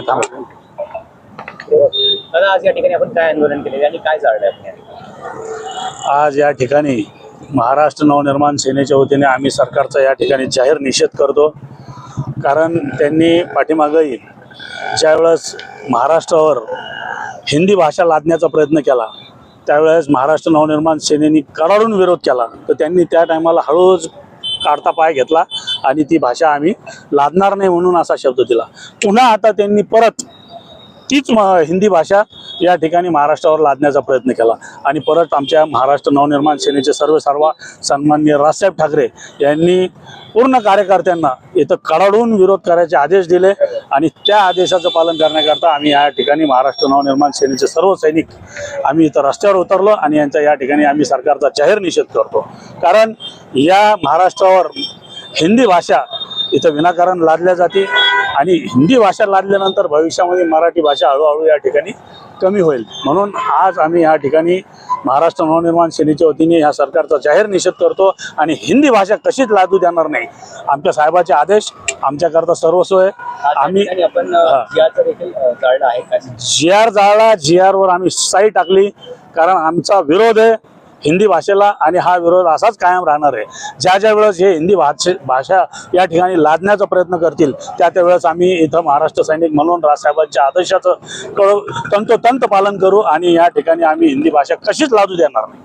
थांबा दादा आज या ठिकाणी आपण काय आंदोलन केलेले आणि काय चाललंय आपण या ठिकाणी? आज या ठिकाणी महाराष्ट्र नवनिर्माण सेनेच्या वतीने आम्ही सरकारचा या ठिकाणी जाहीर निषेध करतो. कारण त्यांनी पाठीमागंही ज्यावेळेस महाराष्ट्रावर हिंदी भाषा लादण्याचा प्रयत्न केला त्यावेळेस महाराष्ट्र नवनिर्माण सेनेने कडाडून विरोध केला. तर त्यांनी त्या टायमाला हळूच काढता पाय घेतला आणि ती भाषा आम्ही लादणार नाही म्हणून असा शब्द दिला. पुन्हा आता त्यांनी परत तीच हिंदी भाषा या ठिकाणी महाराष्ट्रावर लादण्याचा प्रयत्न केला. आणि परत आमच्या महाराष्ट्र नवनिर्माण सेनेचे सर्व सर्व सन्माननीय राजसाहेब ठाकरे यांनी पूर्ण कार्यकर्त्यांना इथं कडाडून विरोध करायचे आदेश दिले आणि त्या आदेशाचं पालन करण्याकरता आम्ही या ठिकाणी महाराष्ट्र नवनिर्माण सेनेचे सर्व सैनिक आम्ही इथं रस्त्यावर उतरलो आणि यांचा या ठिकाणी आम्ही सरकारचा जाहीर निषेध करतो. कारण या महाराष्ट्रावर हिंदी भाषा इथं विनाकारण लादल्या जाते. आणि हिंदी भाषा लादल्यानंतर भविष्यामध्ये मराठी भाषा हळूहळू या ठिकाणी कमी होईल. म्हणून आज आम्ही या ठिकाणी महाराष्ट्र नवनिर्माण सेनेच्या वतीने ह्या सरकारचा जाहीर निषेध करतो आणि हिंदी भाषा कशीच लादू देणार नाही. आमच्या साहेबाचे आदेश आमच्याकरता सर्वस्व आहे. आम्ही आपण जी आर जाळला जी आरवर आम्ही साई टाकली. कारण आमचा विरोध आहे. हिंदी भाषेला आणि हा विरोध असाच कायम राहणार आहे. ज्या ज्या वेळेस हे हिंदी भाषे भाषा या ठिकाणी लादण्याचा प्रयत्न करतील त्या त्या वेळेस आम्ही इथं महाराष्ट्र सैनिक म्हणून राजसाहेबांच्या आदेशाचं कळ तंतोतंत पालन करू आणि या ठिकाणी आम्ही हिंदी भाषा कशीच लादू देणार नाही.